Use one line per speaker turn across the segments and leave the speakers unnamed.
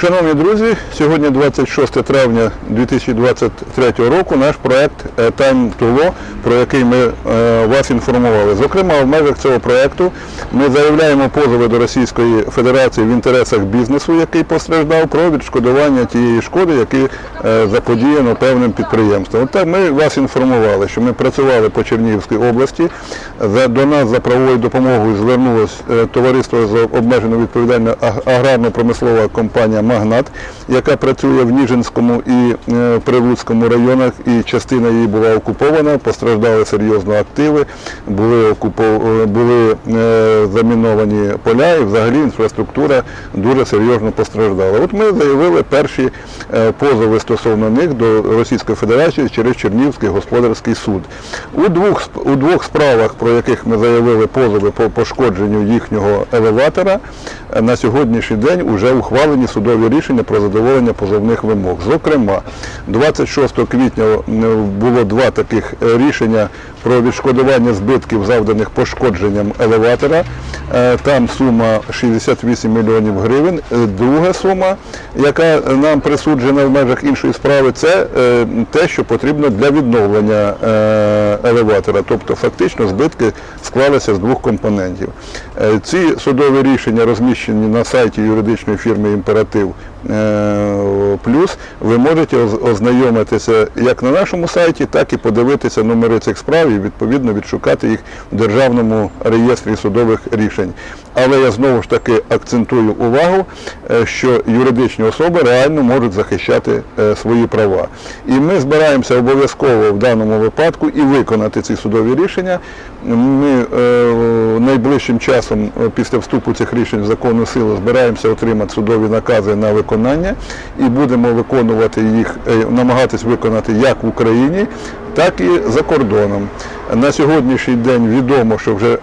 Шановні друзі, сьогодні 26 травня 2023 року наш проект е, Time to Law, про який ми е, вас інформували. Зокрема, в межах цього проекту ми заявляємо позови до Російської Федерації в інтересах бізнесу, який постраждав, про відшкодування тієї шкоди, які е, заподіяно певним підприємствам. От так ми вас інформували, що ми працювали по Чернігівській області. До нас за правовою допомогою звернулось е, товариство з обмеженою відповідальною аграрно-промислова компанія Магнат, яка працює в Ніжинському і е, Прилуцькому районах, і частина її була окупована, постраждали серйозно активи, були окупо- е, були е, заміновані поля і взагалі інфраструктура дуже серйозно постраждала. От ми заявили перші позови стосовно них до Російської Федерації через Чернігівський господарський суд. У двох у двох справах, про яких ми заявили позови по пошкодженню їхнього елеватора, на сьогоднішній день вже ухвалені судові рішення про задоволення позовних вимог. Зокрема, 26 квітня було два таких рішення про відшкодування збитків, завданих пошкодженням елеватора. Е, Там сума 68 мільйонів гривень. Е, Друга сума, яка нам присуджена в межах іншої справи, це е, те, що потрібно для відновлення елеватора. Тобто фактично збитки склалися з двох компонентів. Ці судові рішення розміщені на сайті юридичної фірми Імператив е, Плюс. Ви можете ознайомитися як на нашому сайті, так і подивитися номери цих справ і відповідно відшукати їх в Державному реєстрі судових рішень. Але я знову ж таки акцентую увагу, е, що юридичні особи реально можуть захищати е, свої права. І ми збираємося обов'язково в даному випадку і виконати ці судові рішення. Ми е, найближчим часом після вступу цих рішень в законну силу збираємося отримати судові накази на виконання і будемо виконувати їх, намагатись виконати як в Україні, так і за кордоном. На сьогоднішній день відомо, що вже е,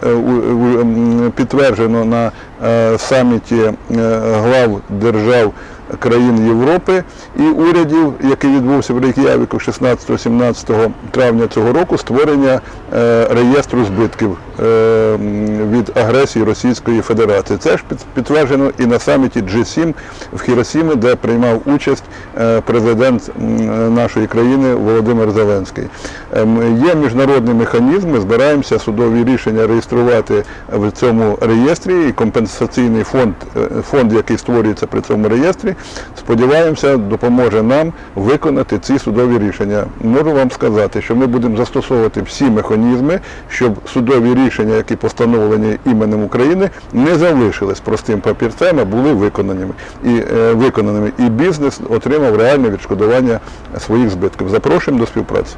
підтверджено на е, саміті е, глав держав країн Європи і урядів, який відбувся в Рейк'явіку 16-17 травня цього року, створення е, реєстру збитків е, від агресії Російської Федерації. Це ж підтверджено і на саміті G7 в Хіросімі, де приймав участь е, президент нашої країни Володимир Зеленський. Ем, Є міжнародний механізм, ми збираємося судові рішення реєструвати в цьому реєстрі і компенсаційний фонд, фонд, який створюється при цьому реєстрі, сподіваємося, допоможе нам виконати ці судові рішення. Можу вам сказати, що ми будемо застосовувати всі механізми, щоб судові рішення, які постановлені іменем України, не залишились простим папірцем, а були виконаними. І, е, виконаними. і бізнес отримав реальне відшкодування своїх збитків. Запрошуємо до співпраці.